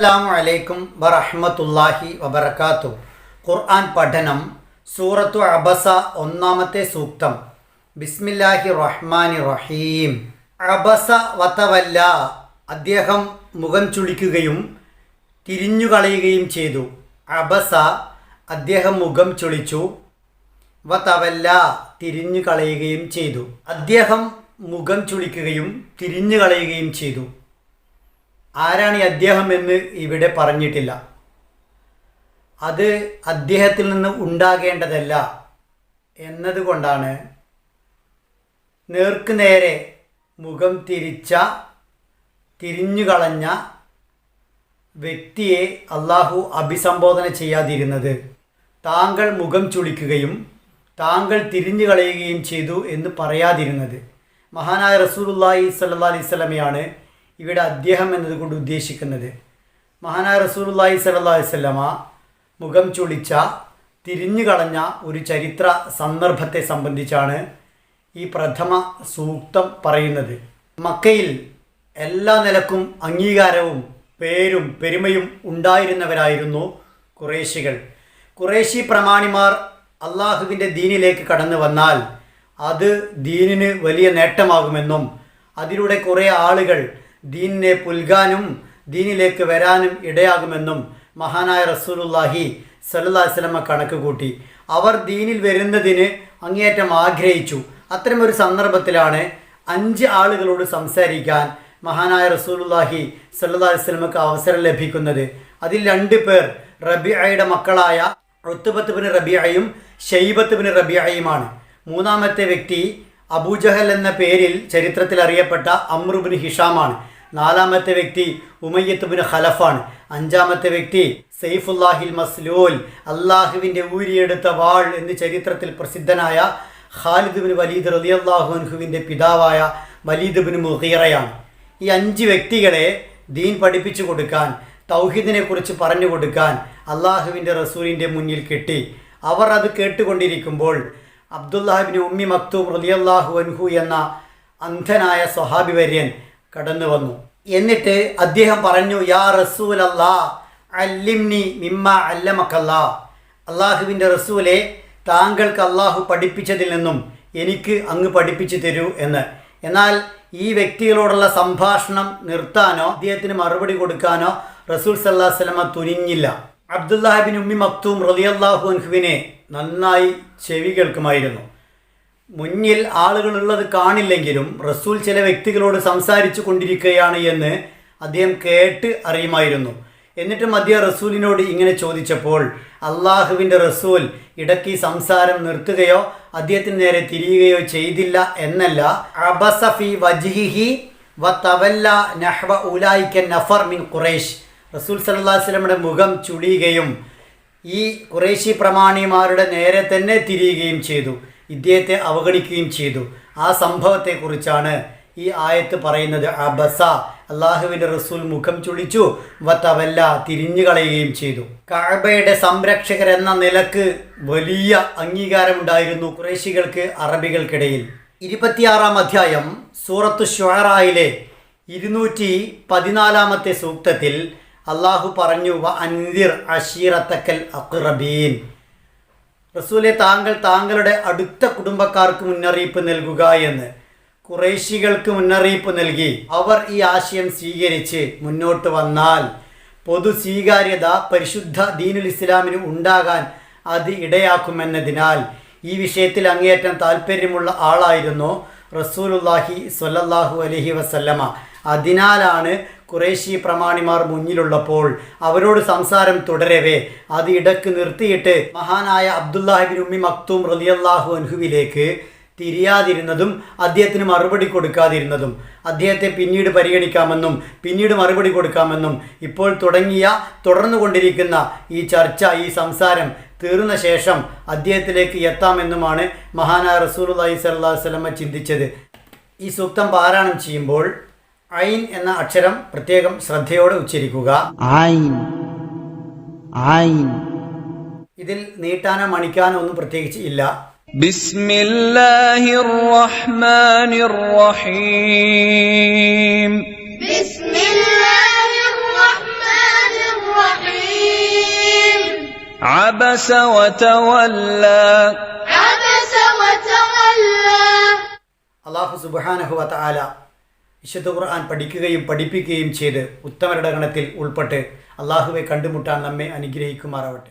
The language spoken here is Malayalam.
അസ്സാം വലൈക്കും വറഹമത്തല്ലാഹി വബർക്കാത്തു ഖുർആൻ പഠനം സൂറത്തു അബസ ഒന്നാമത്തെ സൂക്തം. ബിസ്മില്ലാഹി റഹ്മാൻ റഹീം അബസ വതവല്ല അദ്ദേഹം മുഖം ചുളിക്കുകയും തിരിഞ്ഞുകളയുകയും ചെയ്തു. അബസ അദ്ദേഹം മുഖം ചുളിച്ചു. വതവല്ല തിരിഞ്ഞു കളയുകയും ചെയ്തു. അദ്ദേഹം മുഖം ചുളിക്കുകയും തിരിഞ്ഞു കളയുകയും ചെയ്തു. ആരാണ് ഈ അദ്ദേഹം എന്ന് ഇവിടെ പറഞ്ഞിട്ടില്ല. അത് അദ്ദേഹത്തിൽ നിന്ന് ഉണ്ടാകേണ്ടതല്ല എന്നതുകൊണ്ടാണ് നേർക്ക് നേരെ മുഖം തിരിച്ച തിരിഞ്ഞുകളഞ്ഞ വ്യക്തിയെ അള്ളാഹു അഭിസംബോധന ചെയ്യാതിരുന്നത്. താങ്കൾ മുഖം ചുളിക്കുകയും താങ്കൾ തിരിഞ്ഞു കളയുകയും ചെയ്തു എന്ന് പറയാതിരുന്നത്. മഹാനായ റസൂലുള്ളാഹി സല്ലാ അലൈഹി സ്വലമയാണ് ഇവിടെ അദ്ദേഹം എന്നതുകൊണ്ട് ഉദ്ദേശിക്കുന്നത് മഹാനായ റസൂലുള്ളാഹി സല്ലാ അലൈഹി സ്വലമ മുഖം ചുളിച്ച തിരിഞ്ഞു കളഞ്ഞ ഒരു ചരിത്ര സന്ദർഭത്തെ സംബന്ധിച്ചാണ് ഈ പ്രഥമ സൂക്തം പറയുന്നത്. മക്കയിൽ എല്ലാ നിലക്കും അംഗീകാരവും പേരും പെരുമയും ഉണ്ടായിരുന്നവരായിരുന്നു കുറേശികൾ കുറേശി പ്രമാണിമാർ അള്ളാഹുവിന്റെ ദീനിലേക്ക് കടന്നു വന്നാൽ അത് ദീനിന് വലിയ നേട്ടമാകുമെന്നും അതിലൂടെ കുറേ ആളുകൾ ദീനിനെ പുൽകാനും ദീനിലേക്ക് വരാനും ഇടയാകുമെന്നും മഹാനായ റസൂലുല്ലാഹി സല്ലാ കണക്ക് കൂട്ടി. അവർ ദീനിൽ വരുന്നതിന് അങ്ങേയറ്റം ആഗ്രഹിച്ചു. അത്തരമൊരു സന്ദർഭത്തിലാണ് അഞ്ച് ആളുകളോട് സംസാരിക്കാൻ മഹാനായ റസൂലുല്ലാഹി സല്ലാ വസ്ലമക്ക് അവസരം ലഭിക്കുന്നത്. അതിൽ രണ്ട് പേർ റബിയയുടെ മക്കളായ ഒത്തുബത്ത് ബിൻ റബിയയും ഷെയ്ബത്ത് ബിൻ റബിയയുമാണ് മൂന്നാമത്തെ വ്യക്തി അബൂജഹൽ എന്ന പേരിൽ ചരിത്രത്തിൽ അറിയപ്പെട്ട അമ്രുബിൻ ഹിഷാമാണ്. നാലാമത്തെ വ്യക്തി ഉമയ്യത്ത് ബിൻ ഖലഫാണ്. അഞ്ചാമത്തെ വ്യക്തി സെയ്ഫുല്ലാഹിൽ മസ്ലൂൽ അള്ളാഹുവിന്റെ ഊരിയെടുത്ത വാൾ എന്ന് ചരിത്രത്തിൽ പ്രസിദ്ധനായ ഖാലിദ് ബിൻ വലീദ് റലിയല്ലാഹുൻഹുവിന്റെ പിതാവായ വലീദ് ബിൻ മുഹീറയാണ് ഈ അഞ്ച് വ്യക്തികളെ ദീൻ പഠിപ്പിച്ചു കൊടുക്കാൻ തൗഹീദിനെ കുറിച്ച് പറഞ്ഞു കൊടുക്കാൻ അള്ളാഹുവിന്റെ റസൂലിന്റെ മുന്നിൽ കെട്ടി. അവർ അത് കേട്ടുകൊണ്ടിരിക്കുമ്പോൾ അബ്ദുല്ലാഹിബിൻ ഉമ്മി മക്തൂം റലിയല്ലാഹു അൻഹു എന്ന അന്ധനായ സ്വഹാബി വര്യൻ കടന്നു വന്നു. എന്നിട്ട് അദ്ദേഹം പറഞ്ഞു യാ റസൂൽ അല്ലാ അല്ലിംനി മിമ്മ അല്ലമക്കല്ല. അള്ളാഹുവിന്റെ റസൂലെ താങ്കൾക്ക് അള്ളാഹു പഠിപ്പിച്ചതിൽ നിന്നും എനിക്ക് അങ്ങ് പഠിപ്പിച്ചു തരൂ എന്ന്. എന്നാൽ ഈ വ്യക്തികളോടുള്ള സംഭാഷണം നിർത്താനോ അദ്ദേഹത്തിന് മറുപടി കൊടുക്കാനോ റസൂൽ സല്ലാ സ്വലമ തുനിഞ്ഞില്ല. അബ്ദുല്ലാഹിബിൻ ഉമ്മി മക്തൂം റലിയല്ലാഹു അൻഹുവിനെ നന്നായി ചെവി കേൾക്കുമായിരുന്നു. മുന്നിൽ ആളുകളുള്ളത് കാണില്ലെങ്കിലും റസൂൽ ചില വ്യക്തികളോട് സംസാരിച്ചു കൊണ്ടിരിക്കുകയാണ് എന്ന് അദ്ദേഹം കേട്ട് അറിയുമായിരുന്നു. എന്നിട്ടും അദ്ദേഹം റസൂലിനോട് ഇങ്ങനെ ചോദിച്ചപ്പോൾ അള്ളാഹുവിന്റെ റസൂൽ ഇടയ്ക്ക് സംസാരം നിർത്തുകയോ അദ്ദേഹത്തിന് നേരെ തിരിയുകയോ ചെയ്തില്ല എന്നല്ല. അബസഫി വജിഹി വ തവല്ല നഹ്വ ഉലായിക്ക നഫർ മിൻ ഖുറൈഷ് റസൂൽ സല്ലാ വസ്ലമിയുടെ മുഖം ചുളിയുകയും ഈ കുറേശി പ്രമാണിമാരുടെ നേരെ തന്നെ തിരിയുകയും ചെയ്തു. ഇദ്ദേഹത്തെ അവഗണിക്കുകയും ചെയ്തു. ആ സംഭവത്തെക്കുറിച്ചാണ് ഈ ആയത്ത് പറയുന്നത്. അബസ അള്ളാഹുവിന്റെ റസൂൽ മുഖം ചുളിച്ചു വത്തവല്ല തിരിഞ്ഞു കളയുകയും ചെയ്തു. കഴബയുടെ സംരക്ഷകർ എന്ന നിലയ്ക്ക് വലിയ അംഗീകാരമുണ്ടായിരുന്നു കുറേശികൾക്ക് അറബികൾക്കിടയിൽ. ഇരുപത്തിയാറാം അധ്യായം സൂറത്ത് ഷുഹറായിലെ ഇരുന്നൂറ്റി പതിനാലാമത്തെ സൂക്തത്തിൽ അള്ളാഹു പറഞ്ഞു വ അൻതിർ അഷീറത്തക്കൽ അക്റബീൻ റസൂലെ താങ്കൾ താങ്കളുടെ അടുത്ത കുടുംബക്കാർക്ക് മുന്നറിയിപ്പ് നൽകുക എന്ന് കുറേശികൾക്ക് മുന്നറിയിപ്പ് നൽകി. അവർ ഈ ആശയം സ്വീകരിച്ച് മുന്നോട്ട് വന്നാൽ പൊതു സ്വീകാര്യത പരിശുദ്ധ ദീനുൽ ഇസ്ലാമിന് ഉണ്ടാകാൻ അത് ഇടയാക്കുമെന്നതിനാൽ ഈ വിഷയത്തിൽ അങ്ങേയറ്റം താല്പര്യമുള്ള ആളായിരുന്നു റസൂലുല്ലാഹി സ്വല്ലല്ലാഹു അലഹി വസല്ലമ. അതിനാലാണ് കുറേശി പ്രമാണിമാർ മുന്നിലുള്ളപ്പോൾ അവരോട് സംസാരം തുടരവേ. അത് ഇടയ്ക്ക് നിർത്തിയിട്ട് മഹാനായ അബ്ദുല്ലാഹിബിൻ ഉമ്മി മക്തൂം റലിയല്ലാഹു അൻഹുവിലേക്ക് തിരിയാതിരുന്നതും അദ്ദേഹത്തിന് മറുപടി കൊടുക്കാതിരുന്നതും. അദ്ദേഹത്തെ പിന്നീട് പരിഗണിക്കാമെന്നും പിന്നീട് മറുപടി കൊടുക്കാമെന്നും ഇപ്പോൾ തുടങ്ങിയ തുടർന്നു കൊണ്ടിരിക്കുന്ന ഈ ചർച്ച ഈ സംസാരം തീർന്ന ശേഷം അദ്ദേഹത്തിലേക്ക് എത്താമെന്നുമാണ് മഹാനായ റസൂൽ അലൈഹി സ്വല്ലാ ചിന്തിച്ചത്. ഈ സൂക്തം പാരായണം ചെയ്യുമ്പോൾ ഐൻ എന്ന അക്ഷരം പ്രത്യേകം ശ്രദ്ധയോടെ ഉച്ചരിക്കുക. ഐൻ. ഐൻ. ഇതിൽ നീട്ടാനോ മണിക്കാനോ ഒന്നും പ്രത്യേകിച്ച് ഇല്ല. ബിസ്മില്ലാഹിർ റഹ്മാനിർ റഹീം ബിസ്മില്ലാഹിർ റഹ്മാനിർ റഹീം അബസ വതവല്ല. വതവല്ല അല്ലാഹു സുബ്ഹാനഹു വതആല വിശുദ്ധ ഖുർആൻ പഠിക്കുകയും പഠിപ്പിക്കുകയും ചെയ്ത് ഉത്തമരുടെ ഗണത്തിൽ ഉൾപ്പെട്ട് അള്ളാഹുവെ കണ്ടുമുട്ടാൻ നമ്മെ അനുഗ്രഹിക്കുമാറാവട്ടെ.